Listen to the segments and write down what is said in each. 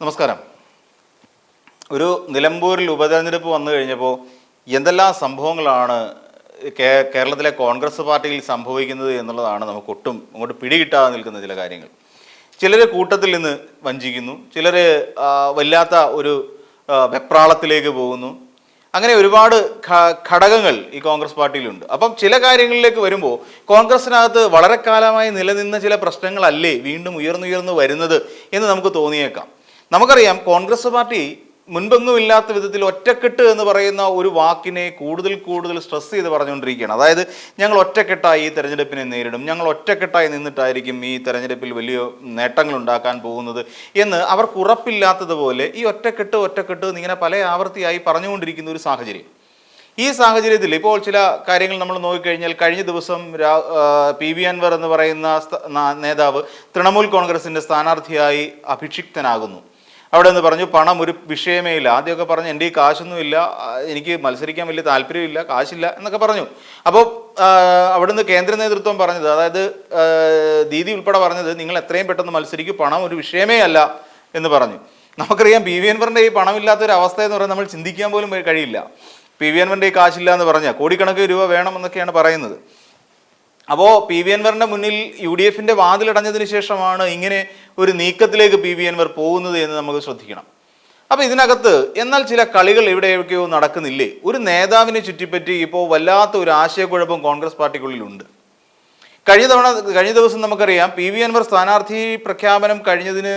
നമസ്കാരം. ഒരു നിലമ്പൂരിൽ ഉപതെരഞ്ഞെടുപ്പ് വന്നു കഴിഞ്ഞപ്പോൾ എന്തെല്ലാം സംഭവങ്ങളാണ് കേരളത്തിലെ കോൺഗ്രസ് പാർട്ടിയിൽ സംഭവിക്കുന്നത് എന്നുള്ളതാണ് നമുക്ക് ഒട്ടും അങ്ങോട്ട് പിടികിട്ടാതെ നിൽക്കുന്ന ചില കാര്യങ്ങൾ. ചിലർ കൂട്ടത്തിൽ നിന്ന് വഞ്ചിക്കുന്നു ചിലർ വല്ലാത്ത ഒരു വെപ്രാളത്തിലേക്ക് പോകുന്നു. അങ്ങനെ ഒരുപാട് ഘടകങ്ങൾ ഈ കോൺഗ്രസ് പാർട്ടിയിലുണ്ട്. അപ്പം ചില കാര്യങ്ങളിലേക്ക് വരുമ്പോൾ കോൺഗ്രസിനകത്ത് വളരെ കാലമായി നിലനിന്ന ചില പ്രശ്നങ്ങളല്ലേ വീണ്ടും ഉയർന്നുയർന്നു വരുന്നത് എന്ന് നമുക്ക് തോന്നിയേക്കാം. നമുക്കറിയാം കോൺഗ്രസ് പാർട്ടി മുൻപെങ്ങുമില്ലാത്ത വിധത്തിൽ ഒറ്റക്കെട്ട് എന്ന് പറയുന്ന ഒരു വാക്കിനെ കൂടുതൽ കൂടുതൽ സ്ട്രെസ് ചെയ്ത് പറഞ്ഞുകൊണ്ടിരിക്കുകയാണ്. അതായത് ഞങ്ങൾ ഒറ്റക്കെട്ടായി ഈ തെരഞ്ഞെടുപ്പിനെ നേരിടും. ഞങ്ങൾ ഒറ്റക്കെട്ടായി നിന്നിട്ടായിരിക്കും ഈ തെരഞ്ഞെടുപ്പിൽ വലിയ നേട്ടങ്ങൾ ഉണ്ടാക്കാൻ പോകുന്നത് എന്ന് അവർക്ക് ഉറപ്പില്ലാത്തതുപോലെ ഈ ഒറ്റക്കെട്ട് ഒറ്റക്കെട്ട് എന്നിങ്ങനെ പല ആവർത്തിയായി പറഞ്ഞുകൊണ്ടിരിക്കുന്ന ഒരു സാഹചര്യം. ഈ സാഹചര്യത്തിൽ ഇപ്പോൾ ചില കാര്യങ്ങൾ നമ്മൾ നോക്കിക്കഴിഞ്ഞാൽ കഴിഞ്ഞ ദിവസം പി വി അൻവർ എന്ന് പറയുന്ന നേതാവ് തൃണമൂൽ കോൺഗ്രസിന്റെ സ്ഥാനാർത്ഥിയായി അഭിഷിക്തനാകുന്നു. അവിടെ നിന്ന് പറഞ്ഞു പണം ഒരു വിഷയമേ ഇല്ല. ആദ്യമൊക്കെ പറഞ്ഞു എന്റെ ഈ കാശൊന്നുമില്ല എനിക്ക് മത്സരിക്കാൻ വലിയ താല്പര്യമില്ല. കാശില്ല എന്നൊക്കെ പറഞ്ഞു. അപ്പോൾ അവിടുന്ന് കേന്ദ്ര നേതൃത്വം പറഞ്ഞത് അതായത് ദീദി ഉൾപ്പെടെ പറഞ്ഞത് നിങ്ങൾ എത്രയും പെട്ടെന്ന് മത്സരിക്കും. പണം ഒരു വിഷയമേ അല്ല എന്ന് പറഞ്ഞു. നമുക്കറിയാം പി വി എൻവറിന്റെ ഈ പണമില്ലാത്തൊരു അവസ്ഥ എന്ന് പറയുന്നത് നമ്മൾ ചിന്തിക്കാൻ പോലും കഴിയില്ല. പി വി എൻവറിന്റെ ഈ കാശില്ല എന്ന് പറഞ്ഞാൽ കോടിക്കണക്കിന് രൂപ വേണമെന്നൊക്കെയാണ് പറയുന്നത്. അപ്പോൾ പി വി അൻവറിന്റെ മുന്നിൽ യു ഡി എഫിന്റെ വാതിലടഞ്ഞതിന് ശേഷമാണ് ഇങ്ങനെ ഒരു നീക്കത്തിലേക്ക് പി വി അൻവർ പോകുന്നത് എന്ന് നമുക്ക് ശ്രദ്ധിക്കണം. അപ്പോൾ ഇതിനകത്ത് എന്നാൽ ചില കളികൾ എവിടെയൊക്കെയോ നടക്കുന്നില്ലേ? ഒരു നേതാവിനെ ചുറ്റിപ്പറ്റി ഇപ്പോൾ വല്ലാത്ത ഒരു ആശയക്കുഴപ്പം കോൺഗ്രസ് പാർട്ടിക്കുള്ളിലുണ്ട് കഴിഞ്ഞ തവണ കഴിഞ്ഞ ദിവസം നമുക്കറിയാം പി വി അൻവർ സ്ഥാനാർത്ഥി പ്രഖ്യാപനം കഴിഞ്ഞതിന്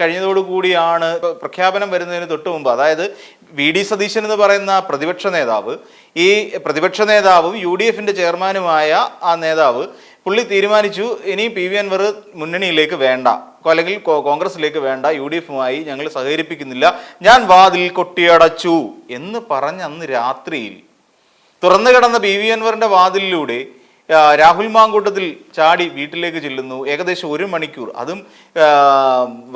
കഴിഞ്ഞതോടുകൂടിയാണ് പ്രഖ്യാപനം വരുന്നതിന് തൊട്ട് മുമ്പ്. അതായത് വി ഡി സതീശൻ എന്ന് പറയുന്ന പ്രതിപക്ഷ നേതാവ് ഈ പ്രതിപക്ഷ നേതാവും യു ഡി എഫിന്റെ ചെയർമാനുമായ ആ നേതാവ് പുള്ളി തീരുമാനിച്ചു ഇനി പി വി അൻവർ മുന്നണിയിലേക്ക് വേണ്ട അല്ലെങ്കിൽ കോൺഗ്രസിലേക്ക് വേണ്ട യു ഡി എഫുമായി ഞങ്ങൾ സഹകരിപ്പിക്കുന്നില്ല ഞാൻ വാതിൽ കൊട്ടിയടച്ചു എന്ന് പറഞ്ഞ അന്ന് രാത്രിയിൽ തുറന്നു കിടന്ന പി വി അൻവറിന്റെ വാതിലിലൂടെ രാഹുൽ മാങ്കൂട്ടത്തിൽ ചാടി വീട്ടിലേക്ക് ചെല്ലുന്നു. ഏകദേശം ഒരു മണിക്കൂർ. അതും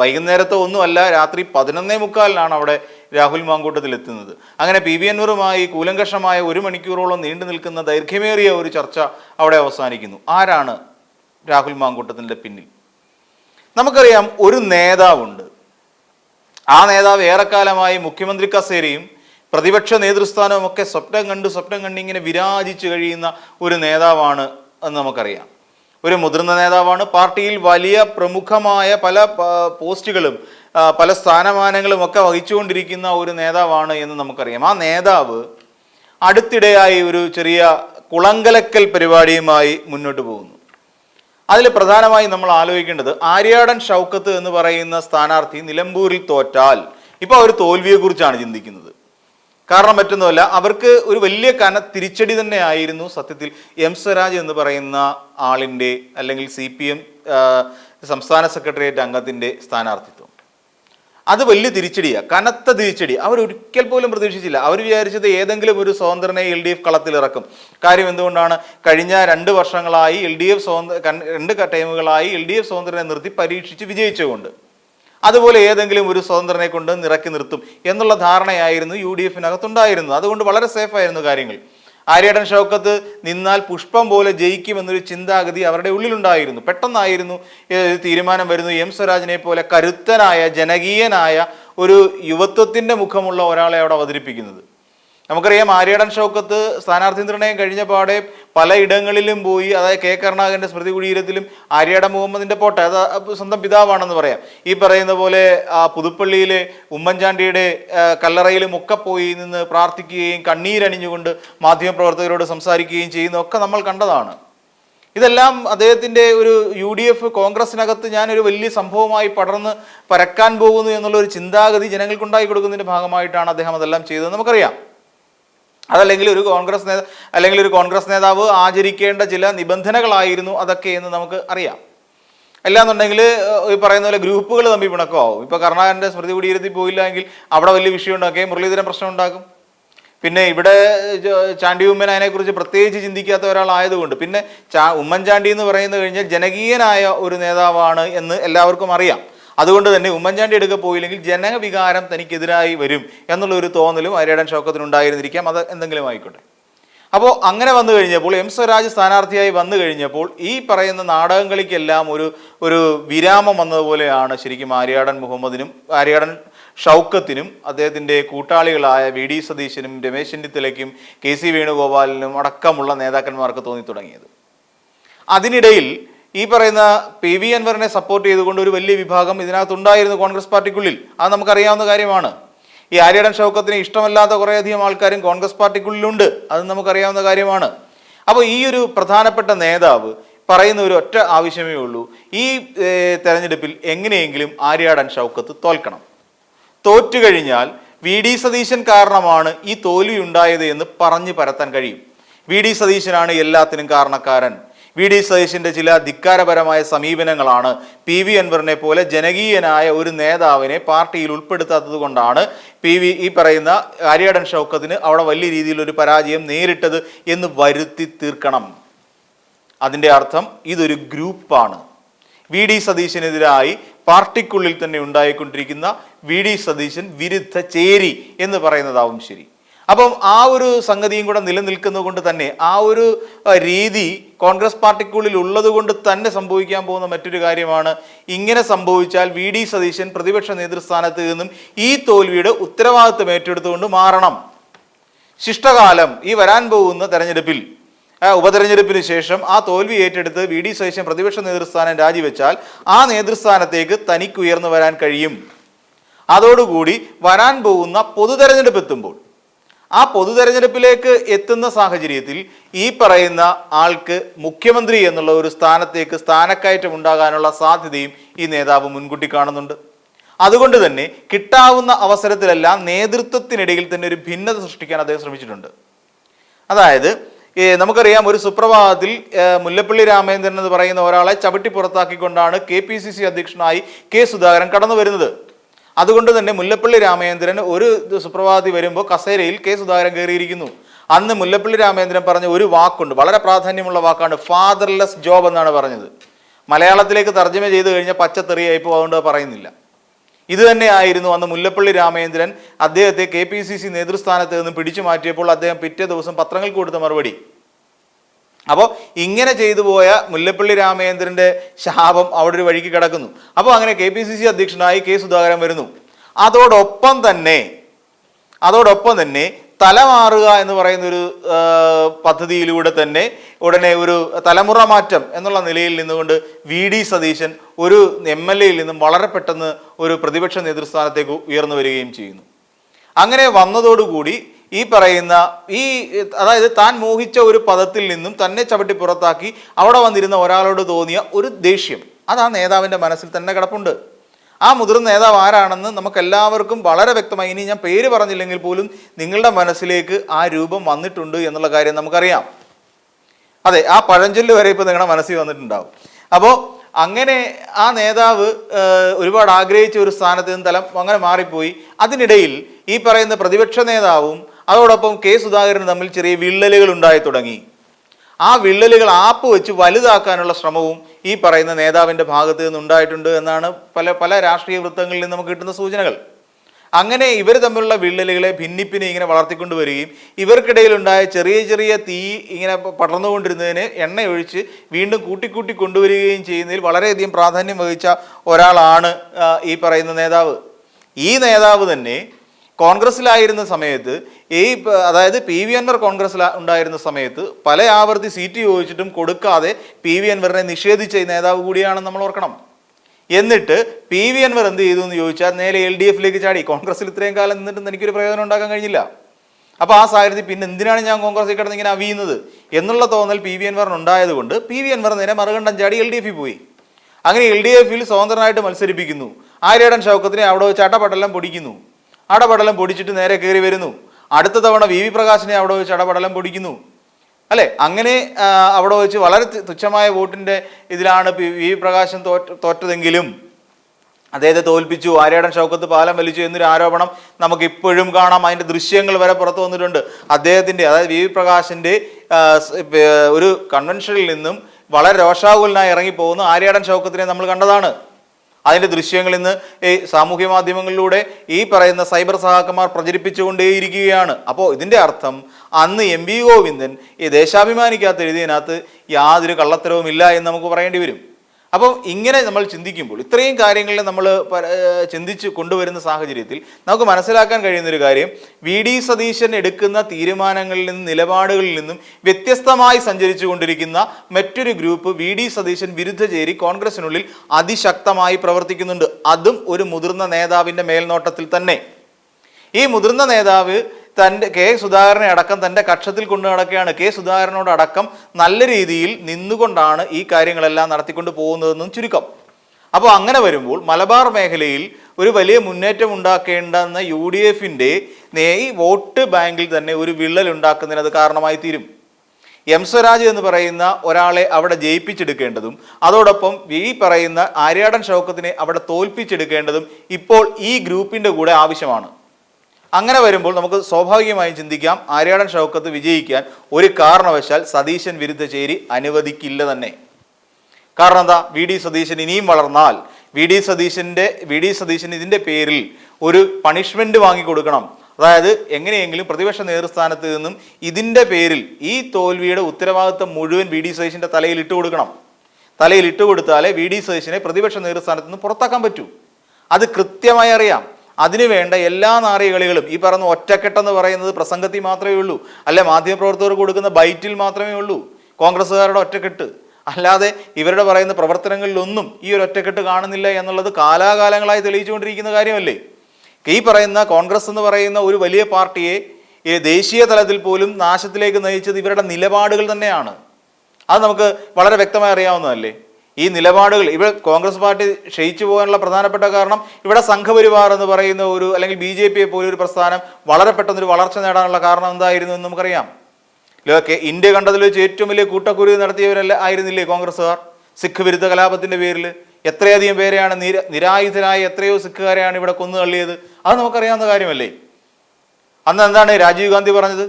വൈകുന്നേരത്തെ ഒന്നുമല്ല രാത്രി പതിനൊന്നേ മുക്കാലിനാണ് അവിടെ രാഹുൽ മാങ്കൂട്ടത്തിൽ എത്തുന്നത്. അങ്ങനെ പി വി അൻവറുമായി കൂലങ്കഷമായ ഒരു മണിക്കൂറോളം നീണ്ടു നിൽക്കുന്ന ദൈർഘ്യമേറിയ ഒരു ചർച്ച അവിടെ അവസാനിക്കുന്നു. ആരാണ് രാഹുൽ മാങ്കൂട്ടത്തിന്റെ പിന്നിൽ? നമുക്കറിയാം ഒരു നേതാവുണ്ട്. ആ നേതാവ് ഏറെക്കാലമായി മുഖ്യമന്ത്രി കസേരയും പ്രതിപക്ഷ നേതൃസ്ഥാനമൊക്കെ സ്വപ്നം കണ്ട് സ്വപ്നം കണ്ട് ഇങ്ങനെ വിരാജിച്ചു കഴിയുന്ന ഒരു നേതാവാണ് എന്ന് നമുക്കറിയാം. ഒരു മുതിർന്ന നേതാവാണ്. പാർട്ടിയിൽ വലിയ പ്രമുഖമായ പല പോസ്റ്റുകളും പല സ്ഥാനമാനങ്ങളും ഒക്കെ വഹിച്ചുകൊണ്ടിരിക്കുന്ന ഒരു നേതാവാണ് എന്ന് നമുക്കറിയാം. ആ നേതാവ് അടുത്തിടെയായി ഒരു ചെറിയ കുളങ്കലക്കൽ പരിപാടിയുമായി മുന്നോട്ട് പോകുന്നു. അതിൽ പ്രധാനമായി നമ്മൾ ആലോചിക്കേണ്ടത് ആര്യാടൻ ഷൗക്കത്ത് എന്ന് പറയുന്ന സ്ഥാനാർത്ഥി നിലമ്പൂരിൽ തോറ്റാൽ ഇപ്പോൾ അവർ തോൽവിയെക്കുറിച്ചാണ് ചിന്തിക്കുന്നത്. കാരണം മറ്റൊന്നുമല്ല അവർക്ക് ഒരു വലിയ കന തിരിച്ചടി തന്നെ ആയിരുന്നു സത്യത്തിൽ എം സ്വരാജ് എന്ന് പറയുന്ന ആളിന്റെ അല്ലെങ്കിൽ സി പി എം സംസ്ഥാന സെക്രട്ടേറിയറ്റ് അംഗത്തിന്റെ സ്ഥാനാർത്ഥിത്വം. അത് വലിയ തിരിച്ചടിയാണ് കനത്ത തിരിച്ചടി. അവർ ഒരിക്കൽ പോലും പ്രതീക്ഷിച്ചില്ല. അവർ വിചാരിച്ചത് ഏതെങ്കിലും ഒരു സ്വതന്ത്രനെ എൽ ഡി എഫ് കളത്തിലിറക്കും കാര്യം എന്തുകൊണ്ടാണ്? കഴിഞ്ഞ രണ്ട് വർഷങ്ങളായി എൽ ഡി എഫ് സ്വതന്ത്ര രണ്ട് ടൈമുകളായി എൽ ഡി എഫ് സ്വതന്ത്രനെ നിർത്തി പരീക്ഷിച്ച് വിജയിച്ചുകൊണ്ട് അതുപോലെ ഏതെങ്കിലും ഒരു സ്വതന്ത്രനെ കൊണ്ട് നിറക്കി നിർത്തും എന്നുള്ള ധാരണയായിരുന്നു യു ഡി എഫിനകത്തുണ്ടായിരുന്നത് അതുകൊണ്ട് വളരെ സേഫ് ആയിരുന്നു കാര്യങ്ങൾ. ആര്യാടൻ ഷൗക്കത്ത് നിന്നാൽ പുഷ്പം പോലെ ജയിക്കുമെന്നൊരു ചിന്താഗതി അവരുടെ ഉള്ളിലുണ്ടായിരുന്നു. പെട്ടെന്നായിരുന്നു തീരുമാനം വരുന്നു എം സ്വരാജിനെ പോലെ കരുത്തനായ ജനകീയനായ ഒരു യുവത്വത്തിന്റെ മുഖമുള്ള ഒരാളെ അവിടെ അവതരിപ്പിക്കുന്നത്. നമുക്കറിയാം ആര്യാടൻ ഷൗക്കത്ത് സ്ഥാനാർത്ഥി നിർണയം കഴിഞ്ഞ പാടെ പലയിടങ്ങളിലും പോയി അതായത് കെ കരുണാകരന്റെ സ്മൃതി കുടീരത്തിലും ആര്യാടൻ മുഹമ്മദിന്റെ പോട്ടെ അത് സ്വന്തം പിതാവാണെന്ന് പറയാം. ഈ പറയുന്ന പോലെ ആ പുതുപ്പള്ളിയിലെ ഉമ്മൻചാണ്ടിയുടെ കല്ലറയിലും ഒക്കെ പോയി നിന്ന് പ്രാർത്ഥിക്കുകയും കണ്ണീരണിഞ്ഞുകൊണ്ട് മാധ്യമപ്രവർത്തകരോട് സംസാരിക്കുകയും ചെയ്യുന്നതൊക്കെ നമ്മൾ കണ്ടതാണ്. ഇതെല്ലാം അദ്ദേഹത്തിന്റെ ഒരു യു ഡി എഫ് കോൺഗ്രസിനകത്ത് ഞാനൊരു വലിയ സംഭവമായി പടർന്ന് പരക്കാൻ പോകുന്നു എന്നുള്ള ഒരു ചിന്താഗതി ജനങ്ങൾക്കുണ്ടായി കൊടുക്കുന്നതിന്റെ ഭാഗമായിട്ടാണ് അദ്ദേഹം അതെല്ലാം ചെയ്തത് നമുക്കറിയാം. അതല്ലെങ്കിൽ ഒരു കോൺഗ്രസ് നേതാ അല്ലെങ്കിൽ ഒരു കോൺഗ്രസ് നേതാവ് ആചരിക്കേണ്ട ചില നിബന്ധനകളായിരുന്നു അതൊക്കെ എന്ന് നമുക്ക് അറിയാം. അല്ലാന്നുണ്ടെങ്കിൽ ഈ പറയുന്ന പോലെ ഗ്രൂപ്പുകൾ തമ്മിൽ പിണക്കമാവും. ഇപ്പോൾ കരുണാകരന്റെ സ്മൃതി കുടിയിരുത്തി പോയില്ല എങ്കിൽ അവിടെ വലിയ വിഷയം ഉണ്ടാക്കുകയും മുരളീധരൻ പ്രശ്നം ഉണ്ടാക്കും. പിന്നെ ഇവിടെ ചാണ്ടി ഉമ്മൻ അതിനെക്കുറിച്ച് പ്രത്യേകിച്ച് ചിന്തിക്കാത്ത ഒരാളായതുകൊണ്ട്. പിന്നെ ചാ ഉമ്മൻചാണ്ടി എന്ന് പറയുന്നത് കഴിഞ്ഞാൽ ജനകീയനായ ഒരു നേതാവാണ് എന്ന് എല്ലാവർക്കും അറിയാം. അതുകൊണ്ട് തന്നെ ഉമ്മൻചാണ്ടി എടുക്ക പോയില്ലെങ്കിൽ ജനവികാരം തനിക്കെതിരായി വരും എന്നുള്ള ഒരു തോന്നലും അരിയാടൻ ഷൗക്കത്തിനുണ്ടായിരുന്നിരിക്കാം അത് എന്തെങ്കിലും ആയിക്കോട്ടെ. അപ്പോൾ അങ്ങനെ വന്നു കഴിഞ്ഞപ്പോൾ എം സ്വരാജ് സ്ഥാനാർത്ഥിയായി വന്നു കഴിഞ്ഞപ്പോൾ ഈ പറയുന്ന നാടകം കളിക്കെല്ലാം ഒരു ഒരു വിരാമം വന്നതുപോലെയാണ് ശരിക്കും ആര്യാടൻ മുഹമ്മദിനും ആര്യാടൻ ഷൗക്കത്തിനും അദ്ദേഹത്തിന്റെ കൂട്ടാളികളായ വി ഡി സതീശനും രമേശ് ചെന്നിത്തലയ്ക്കും കെ സി വേണുഗോപാലിനും അടക്കമുള്ള നേതാക്കന്മാർക്ക് തോന്നി തുടങ്ങിയത് അതിനിടയിൽ ഈ പറയുന്ന പി വി അൻവറിനെ സപ്പോർട്ട് ചെയ്തുകൊണ്ട് ഒരു വലിയ വിഭാഗം ഇതിനകത്തുണ്ടായിരുന്നു കോൺഗ്രസ് പാർട്ടിക്കുള്ളിൽ. അത് നമുക്കറിയാവുന്ന കാര്യമാണ്. ഈ ആര്യടൻ ഷൗക്കത്തിന് ഇഷ്ടമല്ലാത്ത കുറേയധികം ആൾക്കാരും കോൺഗ്രസ് പാർട്ടിക്കുള്ളിലുണ്ട്. അത് നമുക്കറിയാവുന്ന കാര്യമാണ്. അപ്പോൾ ഈ ഒരു പ്രധാനപ്പെട്ട നേതാവ് പറയുന്ന ഒരു ഒറ്റ ആവശ്യമേ ഉള്ളൂ. ഈ തെരഞ്ഞെടുപ്പിൽ എങ്ങനെയെങ്കിലും ആര്യാടൻ ഷൗക്കത്ത് തോൽക്കണം. തോറ്റു കഴിഞ്ഞാൽ വി ഡി സതീശൻ കാരണമാണ് ഈ തോൽവി ഉണ്ടായത് എന്ന് പറഞ്ഞു പരത്താൻ കഴിയും. വി ഡി സതീശനാണ് എല്ലാത്തിനും കാരണക്കാരൻ. വി ഡി സതീശിന്റെ ചില ധിക്കാരപരമായ സമീപനങ്ങളാണ് പി വി അൻവറിനെ പോലെ ജനകീയനായ ഒരു നേതാവിനെ പാർട്ടിയിൽ ഉൾപ്പെടുത്താത്തത് കൊണ്ടാണ് പി വി ഈ പറയുന്ന ആര്യാടൻ ഷൗക്കത്തിന് അവിടെ വലിയ രീതിയിൽ ഒരു പരാജയം നേരിട്ടത് എന്ന് വരുത്തി തീർക്കണം. അതിന്റെ അർത്ഥം ഇതൊരു ഗ്രൂപ്പാണ്. വി ഡി സതീശനെതിരായി പാർട്ടിക്കുള്ളിൽ തന്നെ ഉണ്ടായിക്കൊണ്ടിരിക്കുന്ന വി ഡി സതീശൻ വിരുദ്ധ ചേരി എന്ന് പറയുന്നതാവും ശരി. അപ്പം ആ ഒരു സംഗതിയും കൂടെ നിലനിൽക്കുന്നതുകൊണ്ട് തന്നെ ആ ഒരു രീതി കോൺഗ്രസ് പാർട്ടിക്കുള്ളിൽ ഉള്ളതുകൊണ്ട് തന്നെ സംഭവിക്കാൻ പോകുന്ന മറ്റൊരു കാര്യമാണ്. ഇങ്ങനെ സംഭവിച്ചാൽ വി ഡി സതീശൻ പ്രതിപക്ഷ നേതൃസ്ഥാനത്ത് നിന്നും ഈ തോൽവിയുടെ ഉത്തരവാദിത്വം ഏറ്റെടുത്തുകൊണ്ട് മാറണം. ശിഷ്ടകാലം ഈ വരാൻ പോകുന്ന തെരഞ്ഞെടുപ്പിൽ ഉപതെരഞ്ഞെടുപ്പിന് ശേഷം ആ തോൽവി ഏറ്റെടുത്ത് വി ഡി സതീശൻ പ്രതിപക്ഷ നേതൃസ്ഥാനം രാജിവെച്ചാൽ ആ നേതൃസ്ഥാനത്തേക്ക് തനിക്ക് ഉയർന്നു വരാൻ കഴിയും. അതോടുകൂടി വരാൻ പോകുന്ന പൊതു തെരഞ്ഞെടുപ്പ് എത്തുമ്പോൾ ആ പൊതു തെരഞ്ഞെടുപ്പിലേക്ക് എത്തുന്ന സാഹചര്യത്തിൽ ഈ പറയുന്ന ആൾക്ക് മുഖ്യമന്ത്രി എന്നുള്ള ഒരു സ്ഥാനത്തേക്ക് സ്ഥാനക്കയറ്റം ഉണ്ടാകാനുള്ള സാധ്യതയും ഈ നേതാവ് മുൻകൂട്ടി കാണുന്നുണ്ട്. അതുകൊണ്ട് തന്നെ കിട്ടാവുന്ന അവസരത്തിലെല്ലാം നേതൃത്വത്തിനിടയിൽ തന്നെ ഒരു ഭിന്നത സൃഷ്ടിക്കാൻ അദ്ദേഹം ശ്രമിച്ചിട്ടുണ്ട്. അതായത് നമുക്കറിയാം ഒരു സുപ്രഭാതത്തിൽ മുല്ലപ്പള്ളി രാമചന്ദ്രൻ എന്ന് പറയുന്ന ഒരാളെ ചവിട്ടി പുറത്താക്കിക്കൊണ്ടാണ് കെ പി സി സി അധ്യക്ഷനായി കെ സുധാകരൻ കടന്നു വരുന്നത് അതുകൊണ്ട് തന്നെ മുല്ലപ്പള്ളി രാമചന്ദ്രൻ ഒരു സുപ്രഭാതി വരുമ്പോൾ കസേരയിൽ കെ സുധാകരൻ കയറിയിരിക്കുന്നു. അന്ന് മുല്ലപ്പള്ളി രാമചന്ദ്രൻ പറഞ്ഞ ഒരു വാക്കുണ്ട് വളരെ പ്രാധാന്യമുള്ള വാക്കാണ് ഫാദർലെസ് ജോബ് എന്നാണ് പറഞ്ഞത്. മലയാളത്തിലേക്ക് തർജമ ചെയ്ത് കഴിഞ്ഞാൽ പച്ചത്തെറിയായിപ്പോൾ അതുകൊണ്ട് പറയുന്നില്ല. ഇത് തന്നെയായിരുന്നു അന്ന് മുല്ലപ്പള്ളി രാമചന്ദ്രൻ അദ്ദേഹത്തെ കെ പി സി സി നേതൃസ്ഥാനത്ത് നിന്ന് പിടിച്ചു മാറ്റിയപ്പോൾ അദ്ദേഹം പിറ്റേ ദിവസം പത്രങ്ങൾക്ക് കൊടുത്ത മറുപടി. അപ്പോൾ ഇങ്ങനെ ചെയ്തു പോയ മുല്ലപ്പള്ളി രാമചന്ദ്രന്റെ ശാപം അവിടെ ഒരു വഴിക്ക് കിടക്കുന്നു. അപ്പോൾ അങ്ങനെ കെ പി സി സി അധ്യക്ഷനായി കെ സുധാകരൻ വരുന്നു. അതോടൊപ്പം തന്നെ അതോടൊപ്പം തന്നെ തലമാറുക എന്ന് പറയുന്ന ഒരു പദ്ധതിയിലൂടെ തന്നെ ഉടനെ ഒരു തലമുറ മാറ്റം എന്നുള്ള നിലയിൽ നിന്നുകൊണ്ട് വി ഡി സതീശൻ ഒരു എം എൽ എയിൽ നിന്നും വളരെ പെട്ടെന്ന് ഒരു പ്രതിപക്ഷ നേതൃസ്ഥാനത്തേക്ക് ഉയർന്നു വരികയും ചെയ്യുന്നു. അങ്ങനെ വന്നതോടുകൂടി ഈ പറയുന്ന ഈ അതായത് താൻ മോഹിച്ച ഒരു പദത്തിൽ നിന്നും തന്നെ ചവിട്ടി പുറത്താക്കി അവിടെ വന്നിരുന്ന ഒരാളോട് തോന്നിയ ഒരു ദേഷ്യം. അത് ആ നേതാവിന്റെ മനസ്സിൽ തന്നെ കിടപ്പുണ്ട്. ആ മുതിർന്ന നേതാവ് ആരാണെന്ന് നമുക്ക് എല്ലാവർക്കും വളരെ വ്യക്തമായി ഇനി ഞാൻ പേര് പറഞ്ഞില്ലെങ്കിൽ പോലും നിങ്ങളുടെ മനസ്സിലേക്ക് ആ രൂപം വന്നിട്ടുണ്ട് എന്നുള്ള കാര്യം നമുക്കറിയാം. അതെ ആ പഴഞ്ചൊല്ല് വരെ ഇപ്പോൾ നിങ്ങളുടെ മനസ്സിൽ വന്നിട്ടുണ്ടാവും. അപ്പോൾ അങ്ങനെ ആ നേതാവ് ഒരുപാട് ആഗ്രഹിച്ച ഒരു സ്ഥാനത്ത് നിന്ന് തലം അങ്ങനെ മാറിപ്പോയി. അതിനിടയിൽ ഈ പറയുന്ന പ്രതിപക്ഷ നേതാവും അതോടൊപ്പം കെ സുധാകരൻ തമ്മിൽ ചെറിയ വിള്ളലുകൾ ഉണ്ടായി തുടങ്ങി. ആ വിള്ളലുകൾ ആപ്പ് വെച്ച് വലുതാക്കാനുള്ള ശ്രമവും ഈ പറയുന്ന നേതാവിന്റെ ഭാഗത്ത് നിന്ന് ഉണ്ടായിട്ടുണ്ട് എന്നാണ് പല പല രാഷ്ട്രീയ വൃത്തങ്ങളിൽ നിന്ന് നമുക്ക് കിട്ടുന്ന സൂചനകൾ. അങ്ങനെ ഇവർ തമ്മിലുള്ള വിള്ളലുകളെ ഭിന്നിപ്പിനെ ഇങ്ങനെ വളർത്തിക്കൊണ്ട് വരികയും ഇവർക്കിടയിലുണ്ടായ ചെറിയ ചെറിയ തീ ഇങ്ങനെ പടർന്നുകൊണ്ടിരുന്നതിന് എണ്ണയൊഴിച്ച് വീണ്ടും കൂട്ടിക്കൂട്ടി കൊണ്ടുവരികയും ചെയ്യുന്നതിൽ വളരെയധികം പ്രാധാന്യം വഹിച്ച ഒരാളാണ് ഈ പറയുന്ന നേതാവ്. ഈ നേതാവ് തന്നെ കോൺഗ്രസ്സിലായിരുന്ന സമയത്ത് ഈ അതായത് പി വി അൻവർ കോൺഗ്രസ്സിൽ ഉണ്ടായിരുന്ന സമയത്ത് പല ആവർത്തി സീറ്റ് ചോദിച്ചിട്ടും കൊടുക്കാതെ പി വി അൻവറിനെ നിഷേധിച്ച നേതാവ് കൂടിയാണെന്ന് നമ്മൾ ഓർക്കണം. എന്നിട്ട് പി വി അൻവർ എന്ത് ചെയ്തു എന്ന് ചോദിച്ചാൽ നേരെ എൽ ഡി എഫിലേക്ക് ചാടി. കോൺഗ്രസ്സിൽ ഇത്രയും കാലം നിന്നിട്ട് എനിക്കൊരു പ്രയോജനം ഉണ്ടാക്കാൻ കഴിഞ്ഞില്ല. അപ്പോൾ ആ സാഹചര്യത്തിൽ പിന്നെ എന്തിനാണ് ഞാൻ കോൺഗ്രസ്സിൽ കിടന്ന് ഇങ്ങനെ അവിയുന്നത്? എന്നുള്ള തോന്നൽ പി വി അൻവറിന് ഉണ്ടായതുകൊണ്ട് പി വി അൻവർ നേരെ മറുകണ്ഠം ചാടി എൽ ഡി എഫിൽ പോയി. അങ്ങനെ എൽ ഡി എഫിൽ സ്വതന്ത്രനായിട്ട് മത്സരിപ്പിക്കുന്നു. ആര്യടൻ ഷൗക്കത്തിനെ അവിടെ അടപടലം പൊടിക്കുന്നു. അടപടലം പൊടിച്ചിട്ട് നേരെ കയറി വരുന്നു. അടുത്ത തവണ വി വി പ്രകാശിനെ അവിടെ വെച്ച് അടപടലം പൊടിക്കുന്നു. അല്ലെ? അങ്ങനെ അവിടെ വെച്ച് വളരെ തുച്ഛമായ വോട്ടിന്റെ ഇതിലാണ് വി വി പ്രകാശൻ തോറ്റ തോറ്റതെങ്കിലും അദ്ദേഹത്തെ തോൽപ്പിച്ചു. ആര്യാടൻ ഷൗക്കത്ത് പാലം വലിച്ചു എന്നൊരു ആരോപണം നമുക്ക് ഇപ്പോഴും കാണാം. അതിന്റെ ദൃശ്യങ്ങൾ വരെ പുറത്തു വന്നിട്ടുണ്ട്. അദ്ദേഹത്തിന്റെ അതായത് വി വി പ്രകാശിന്റെ ആ, സ്- പ- ഒരു കൺവെൻഷനിൽ നിന്നും വളരെ രോഷാകുലനായി ഇറങ്ങി പോകുന്ന ആര്യാടൻ ഷൗക്കത്തിനെ നമ്മൾ കണ്ടതാണ്. അതിന്റെ ദൃശ്യങ്ങൾ ഇന്ന് ഈ സാമൂഹ്യ മാധ്യമങ്ങളിലൂടെ ഈ പറയുന്ന സൈബർ സഹാക്കന്മാർ പ്രചരിപ്പിച്ചുകൊണ്ടേയിരിക്കുകയാണ്. അപ്പോൾ ഇതിന്റെ അർത്ഥം അന്ന് എം വി ഗോവിന്ദൻ ഈ ദേശാഭിമാനിക്കകത്ത് എഴുതിയതിനകത്ത് യാതൊരു കള്ളത്തരവും ഇല്ല എന്ന് നമുക്ക് പറയേണ്ടി വരും. അപ്പം ഇങ്ങനെ നമ്മൾ ചിന്തിക്കുമ്പോൾ ഇത്രയും കാര്യങ്ങളിൽ നമ്മൾ ചിന്തിച്ച് കൊണ്ടുവരുന്ന സാഹചര്യത്തിൽ നമുക്ക് മനസ്സിലാക്കാൻ കഴിയുന്നൊരു കാര്യം വി ഡി സതീശൻ എടുക്കുന്ന തീരുമാനങ്ങളിൽ നിന്നും നിലപാടുകളിൽ നിന്നും വ്യത്യസ്തമായി സഞ്ചരിച്ചു കൊണ്ടിരിക്കുന്ന മറ്റൊരു ഗ്രൂപ്പ് വി ഡി സതീശൻ വിരുദ്ധ ചേരി കോൺഗ്രസിനുള്ളിൽ അതിശക്തമായി പ്രവർത്തിക്കുന്നുണ്ട്. അതും ഒരു മുതിർന്ന നേതാവിന്റെ മേൽനോട്ടത്തിൽ തന്നെ. ഈ മുതിർന്ന നേതാവ് തന്റെ കെ സുധാകരനെ അടക്കം തന്റെ കക്ഷത്തിൽ കൊണ്ടു നടക്കുകയാണ്. കെ സുധാകരനോട് അടക്കം നല്ല രീതിയിൽ നിന്നുകൊണ്ടാണ് ഈ കാര്യങ്ങളെല്ലാം നടത്തിക്കൊണ്ട് പോകുന്നതെന്നും ചുരുക്കം. അപ്പോൾ അങ്ങനെ വരുമ്പോൾ മലബാർ മേഖലയിൽ ഒരു വലിയ മുന്നേറ്റം ഉണ്ടാക്കേണ്ടെന്ന യു ഡി എഫിന്റെ ഈ വോട്ട് ബാങ്കിൽ തന്നെ ഒരു വിള്ളൽ ഉണ്ടാക്കുന്നതിന് അത് കാരണമായി തീരും. എം സ്വരാജ് എന്ന് പറയുന്ന ഒരാളെ അവിടെ ജയിപ്പിച്ചെടുക്കേണ്ടതും അതോടൊപ്പം ഈ പറയുന്ന ആര്യാടൻ ഷൗക്കത്തിനെ അവിടെ തോൽപ്പിച്ചെടുക്കേണ്ടതും ഇപ്പോൾ ഈ ഗ്രൂപ്പിന്റെ കൂടെ ആവശ്യമാണ്. അങ്ങനെ വരുമ്പോൾ നമുക്ക് സ്വാഭാവികമായും ചിന്തിക്കാം ആര്യാടൻ ഷൗക്കത്ത് വിജയിക്കാൻ ഒരു കാരണവശാൽ സതീശൻ വിരുദ്ധ ചേരി അനുവദിക്കില്ല തന്നെ. കാരണം എന്താ? വി ഡി സതീശൻ ഇനിയും വളർന്നാൽ വി ഡി സതീശന്റെ വി ഡി സതീശൻ ഇതിന്റെ പേരിൽ ഒരു പണിഷ്മെന്റ് വാങ്ങിക്കൊടുക്കണം. അതായത് എങ്ങനെയെങ്കിലും പ്രതിപക്ഷ നേതൃസ്ഥാനത്ത് നിന്നും ഇതിന്റെ പേരിൽ ഈ തോൽവിയുടെ ഉത്തരവാദിത്വം മുഴുവൻ വി ഡി സതീശന്റെ തലയിൽ ഇട്ട് കൊടുക്കണം. തലയിൽ ഇട്ട് കൊടുത്താലേ വി ഡി സതീശനെ പ്രതിപക്ഷ നേതൃസ്ഥാനത്ത് നിന്ന് പുറത്താക്കാൻ പറ്റൂ. അത് കൃത്യമായി അറിയാം. അതിനു വേണ്ട എല്ലാ നാറികളികളും ഈ പറയുന്ന ഒറ്റക്കെട്ടെന്ന് പറയുന്നത് പ്രസംഗത്തിൽ മാത്രമേ ഉള്ളൂ. അല്ലെ മാധ്യമപ്രവർത്തകർ കൊടുക്കുന്ന ബൈറ്റിൽ മാത്രമേ ഉള്ളൂ. കോൺഗ്രസ്സുകാരുടെ ഒറ്റക്കെട്ട്. അല്ലാതെ ഇവരുടെ പറയുന്ന പ്രവർത്തനങ്ങളിലൊന്നും ഈ ഒരു ഒറ്റക്കെട്ട് കാണുന്നില്ല എന്നുള്ളത് കാലാകാലങ്ങളായി തെളിയിച്ചുകൊണ്ടിരിക്കുന്ന കാര്യമല്ലേ? ഈ പറയുന്ന കോൺഗ്രസ് എന്ന് പറയുന്ന ഒരു വലിയ പാർട്ടിയെ ഈ ദേശീയ തലത്തിൽ പോലും നാശത്തിലേക്ക് നയിച്ചത് ഇവരുടെ നിലപാടുകൾ തന്നെയാണ്. അത് നമുക്ക് വളരെ വ്യക്തമായി അറിയാവുന്നതല്ലേ? ഈ നിലപാടുകൾ ഇവിടെ കോൺഗ്രസ് പാർട്ടി ക്ഷയിച്ചു പോകാനുള്ള പ്രധാനപ്പെട്ട കാരണം ഇവിടെ സംഘപരിവാർ എന്ന് പറയുന്ന ഒരു അല്ലെങ്കിൽ ബി ജെ പിയെ പോലെ ഒരു പ്രസ്ഥാനം വളരെ പെട്ടെന്നൊരു വളർച്ച നേടാനുള്ള കാരണം എന്തായിരുന്നു എന്ന് നമുക്കറിയാം. ലോകെ ഇന്ത്യ കണ്ടതിൽ വെച്ച് ഏറ്റവും വലിയ കൂട്ടക്കുരു നടത്തിയവരല്ല ആയിരുന്നില്ലേ കോൺഗ്രസ്സുകാർ? സിഖ് വിരുദ്ധ കലാപത്തിന്റെ പേരിൽ. എത്രയധികം പേരെയാണ് നിര നിരായുധരായ എത്രയോ സിഖുകാരെയാണ് ഇവിടെ കൊന്നു തള്ളിയത് അത് നമുക്കറിയാവുന്ന കാര്യമല്ലേ? അന്ന് എന്താണ് രാജീവ് ഗാന്ധി പറഞ്ഞത്?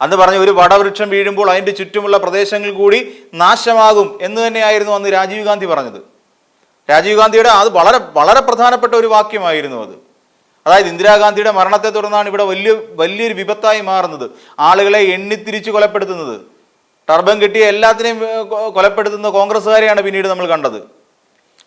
അന്ന് പറഞ്ഞ ഒരു വടവൃക്ഷം വീഴുമ്പോൾ അതിന്റെ ചുറ്റുമുള്ള പ്രദേശങ്ങൾ കൂടി നാശമാകും എന്ന് തന്നെയായിരുന്നു അന്ന് രാജീവ് ഗാന്ധി പറഞ്ഞത്. രാജീവ് ഗാന്ധിയുടെ അത് വളരെ വളരെ പ്രധാനപ്പെട്ട ഒരു വാക്യമായിരുന്നു അത്. അതായത് ഇന്ദിരാഗാന്ധിയുടെ മരണത്തെ തുടർന്നാണ് ഇവിടെ വലിയ വലിയൊരു വിപത്തായി മാറുന്നത്. ആളുകളെ എണ്ണിത്തിരിച്ച് കൊലപ്പെടുത്തുന്നത്. ടർബൻ കിട്ടിയ എല്ലാത്തിനെയും കൊലപ്പെടുത്തുന്ന കോൺഗ്രസ്സുകാരെയാണ് പിന്നീട് നമ്മൾ കണ്ടത്.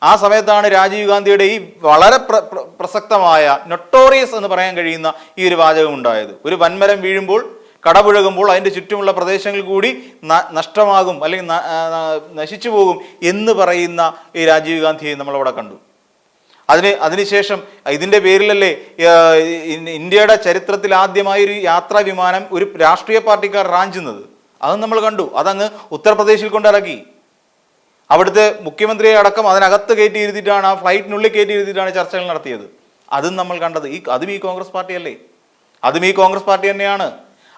ആ സമയത്താണ് രാജീവ് ഗാന്ധിയുടെ ഈ വളരെ പ്ര- പ്ര- പ്രസക്തമായ നൊട്ടോറിയസ് എന്ന് പറയാൻ കഴിയുന്ന ഈ ഒരു വാചകം ഉണ്ടായത് ഒരു വൻമരം വീഴുമ്പോൾ കടപുഴകുമ്പോൾ അതിന്റെ ചുറ്റുമുള്ള പ്രദേശങ്ങൾ കൂടി നഷ്ടമാകും അല്ലെങ്കിൽ നശിച്ചു പോകും എന്ന് പറയുന്ന ഈ രാജീവ് ഗാന്ധിയെ നമ്മളവിടെ കണ്ടു. അതിന് അതിനുശേഷം ഇതിന്റെ പേരിലല്ലേ ഇന്ത്യയുടെ ചരിത്രത്തിൽ ആദ്യമായി ഒരു യാത്രാ വിമാനം ഒരു രാഷ്ട്രീയ പാർട്ടിക്കാർ റാഞ്ചുന്നത്. അത് നമ്മൾ കണ്ടു. അതങ്ങ് ഉത്തർപ്രദേശിൽ കൊണ്ടിറക്കി അവിടുത്തെ മുഖ്യമന്ത്രിയെ അടക്കം അതിനകത്ത് കയറ്റി ഇരുത്തിയിട്ടാണ് ആ ഫ്ലൈറ്റിനുള്ളിൽ കയറ്റി ഇരുത്തിയിട്ടാണ് ചർച്ചകൾ നടത്തിയത്. അതും നമ്മൾ കണ്ടത്. ഈ അതും ഈ കോൺഗ്രസ് പാർട്ടിയല്ലേ? അതും ഈ കോൺഗ്രസ് പാർട്ടി തന്നെയാണ്.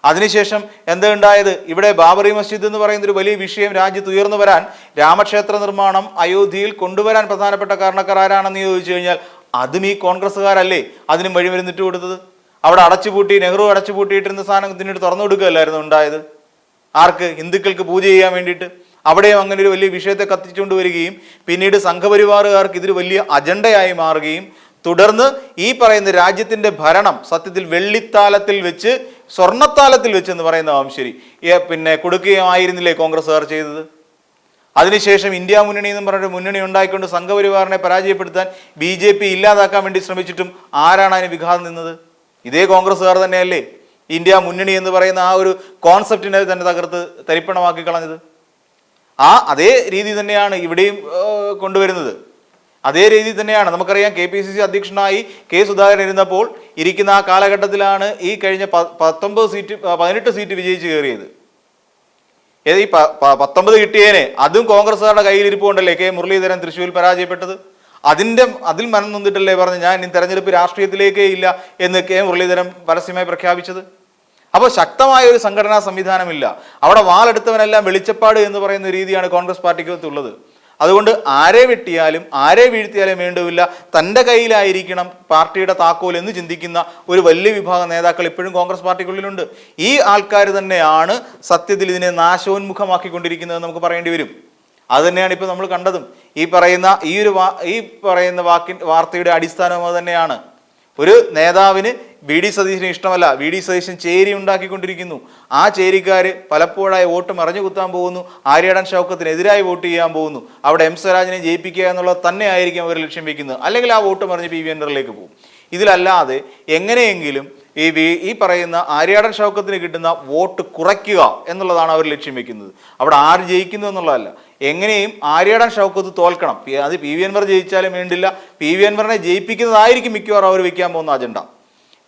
അതിനുശേഷം എന്താ ഉണ്ടായത്? ഇവിടെ ബാബറി മസ്ജിദ് എന്ന് പറയുന്ന ഒരു വലിയ വിഷയം രാജ്യത്ത് ഉയർന്നു വരാൻ രാമക്ഷേത്ര നിർമ്മാണം അയോധ്യയിൽ കൊണ്ടുവരാൻ പ്രധാനപ്പെട്ട കാരണക്കാർ ആരാണെന്ന് ചോദിച്ചു കഴിഞ്ഞാൽ അതും ഈ കോൺഗ്രസ്സുകാരല്ലേ? അതിനും വഴിമരുന്നിട്ട് കൊടുത്തത്? അവിടെ അടച്ചുപൂട്ടി നെഹ്റു അടച്ചുപൂട്ടിയിട്ടിരുന്ന സാധനം പിന്നീട് തുറന്നു കൊടുക്കുകയല്ലായിരുന്നു ഉണ്ടായത്? ആർക്ക്? ഹിന്ദുക്കൾക്ക് പൂജ ചെയ്യാൻ വേണ്ടിയിട്ട്? അവിടെയും അങ്ങനെ ഒരു വലിയ വിഷയത്തെ കത്തിച്ചുകൊണ്ട് വരികയും പിന്നീട് സംഘപരിവാറുകാർക്ക് ഇതൊരു വലിയ അജണ്ടയായി മാറുകയും തുടർന്ന് ഈ പറയുന്ന രാജ്യത്തിന്റെ ഭരണം സത്യത്തിൽ വെള്ളിത്താലത്തിൽ വെച്ച് സ്വർണത്താലത്തിൽ വെച്ചെന്ന് പറയുന്ന ശരി. പിന്നെ കൊടുക്കുകയായിരുന്നില്ലേ കോൺഗ്രസ്സുകാർ ചെയ്തത്? അതിനുശേഷം ഇന്ത്യ മുന്നണി എന്ന് പറഞ്ഞൊരു മുന്നണി ഉണ്ടായിക്കൊണ്ട് സംഘപരിവാറിനെ പരാജയപ്പെടുത്താൻ ബി ജെ പി ഇല്ലാതാക്കാൻ വേണ്ടി ശ്രമിച്ചിട്ടും ആരാണ് അതിന് വിഘാതം നിന്നത്? ഇതേ കോൺഗ്രസ്സുകാർ തന്നെയല്ലേ ഇന്ത്യ മുന്നണി എന്ന് പറയുന്ന ആ ഒരു കോൺസെപ്റ്റിനെ തന്നെ തകർത്ത് തരിപ്പണമാക്കി കളഞ്ഞത്. ആ അതേ രീതി തന്നെയാണ് ഇവിടെയും കൊണ്ടുവരുന്നത്. അതേ രീതി തന്നെയാണ്. നമുക്കറിയാം കെ പി സി സി അധ്യക്ഷനായി കെ സുധാകരൻ ഇരുന്നപ്പോൾ ഇരിക്കുന്ന ആ കാലഘട്ടത്തിലാണ് ഈ കഴിഞ്ഞ പത്തൊമ്പത് സീറ്റ് പതിനെട്ട് സീറ്റ് വിജയിച്ച് കയറിയത്. ഏത് ഈ പത്തൊമ്പത് കിട്ടിയേനെ അതും കോൺഗ്രസ്സുകാരുടെ കയ്യിലിരിപ്പുണ്ടല്ലേ കെ മുരളീധരൻ തൃശ്ശൂരിൽ പരാജയപ്പെട്ടത്? അതിന്റെ അതിൽ മനം നിന്നിട്ടല്ലേ പറഞ്ഞ് ഞാൻ ഇനി തെരഞ്ഞെടുപ്പ് രാഷ്ട്രീയത്തിലേക്കേ ഇല്ല എന്ന് കെ മുരളീധരൻ പരസ്യമായി പ്രഖ്യാപിച്ചത്? അപ്പോൾ ശക്തമായ ഒരു സംഘടനാ സംവിധാനമില്ല. അവിടെ വാളെടുത്തവനെല്ലാം വെളിച്ചപ്പാട് എന്ന് പറയുന്ന രീതിയാണ് കോൺഗ്രസ് പാർട്ടിക്കകത്തുള്ളത്. അതുകൊണ്ട് ആരെ വെട്ടിയാലും ആരെ വീഴ്ത്തിയാലും വേണ്ടുമില്ല തന്റെ കയ്യിലായിരിക്കണം പാർട്ടിയുടെ താക്കോൽ എന്ന് ചിന്തിക്കുന്ന ഒരു വലിയ വിഭാഗം നേതാക്കൾ ഇപ്പോഴും കോൺഗ്രസ് പാർട്ടിക്കുള്ളിലുണ്ട്. ഈ ആൾക്കാർ തന്നെയാണ് സത്യത്തിൽ ഇതിനെ നാശോന്മുഖമാക്കിക്കൊണ്ടിരിക്കുന്നത് നമുക്ക് പറയേണ്ടി വരും. അതുതന്നെയാണ് ഇപ്പോൾ നമ്മൾ കണ്ടതും. ഈ പറയുന്ന ഈ ഒരു ഈ പറയുന്ന വാക്കി വാർത്തയുടെ അടിസ്ഥാനം അത് തന്നെയാണ്. ഒരു നേതാവിന് വി ഡി സതീശന് ഇഷ്ടമല്ല. വി ഡി സതീശൻ ചേരി ഉണ്ടാക്കിക്കൊണ്ടിരിക്കുന്നു. ആ ചേരിക്കാർ പലപ്പോഴായി വോട്ട് മറിഞ്ഞു കുത്താൻ പോകുന്നു. ആര്യടൻ ഷൗക്കത്തിനെതിരായി വോട്ട് ചെയ്യാൻ പോകുന്നു. അവിടെ എം സ്വരാജിനെ ജയിപ്പിക്കുക എന്നുള്ളത് തന്നെ ആയിരിക്കും അവർ ലക്ഷ്യം വെക്കുന്നത്. അല്ലെങ്കിൽ ആ വോട്ട് മറിഞ്ഞ് പി വി എൻഡറിലേക്ക് പോകും. ഇതിലല്ലാതെ എങ്ങനെയെങ്കിലും ഈ ഈ പറയുന്ന ആര്യാടൻ ഷൗക്കത്തിന് കിട്ടുന്ന വോട്ട് കുറയ്ക്കുക എന്നുള്ളതാണ് അവർ ലക്ഷ്യം വെക്കുന്നത്. അവിടെ ആര് ജയിക്കുന്നു എന്നുള്ളതല്ല. എങ്ങനെയും ആര്യാടൻ ഷൗക്കത്ത് തോൽക്കണം. അത് പി വി അൻവർ ജയിച്ചാലും വേണ്ടില്ല. പി വി അൻവറിനെ ജയിപ്പിക്കുന്നതായിരിക്കും മിക്കവാറും അവർ വെക്കാൻ പോകുന്ന അജണ്ട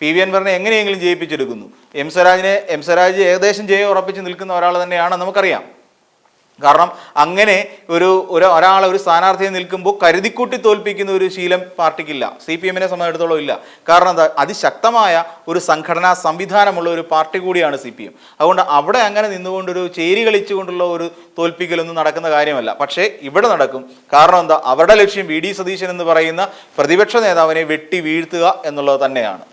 പി വി അൻവറിനെ എങ്ങനെയെങ്കിലും ജയിപ്പിച്ചെടുക്കുന്നു. എം സ്വരാജിനെ എം സ്വരാജ് ഏകദേശം ജയം ഉറപ്പിച്ച് നിൽക്കുന്ന ഒരാൾ തന്നെയാണ് നമുക്കറിയാം. കാരണം അങ്ങനെ ഒരു ഒരു ഒരാളെ ഒരു സ്ഥാനാർത്ഥിയെ നിൽക്കുമ്പോൾ കരുതിക്കൂട്ടി തോൽപ്പിക്കുന്ന ഒരു ശീലം പാർട്ടിക്കില്ല. സി പി എമ്മിനെ സംബന്ധിച്ചിടത്തോളം ഇല്ല. കാരണം എന്താ? അതിശക്തമായ ഒരു സംഘടനാ സംവിധാനമുള്ള ഒരു പാർട്ടി കൂടിയാണ് സി പി എം. അതുകൊണ്ട് അവിടെ അങ്ങനെ നിന്നുകൊണ്ടൊരു ചേരി കളിച്ചുകൊണ്ടുള്ള ഒരു തോൽപ്പിക്കലൊന്നും നടക്കുന്ന കാര്യമല്ല. പക്ഷേ ഇവിടെ നടക്കും. കാരണം എന്താ? അവരുടെ ലക്ഷ്യം വി ഡി സതീശൻ എന്ന് പറയുന്ന പ്രതിപക്ഷ നേതാവിനെ വെട്ടി വീഴ്ത്തുക എന്നുള്ളത് തന്നെയാണ്.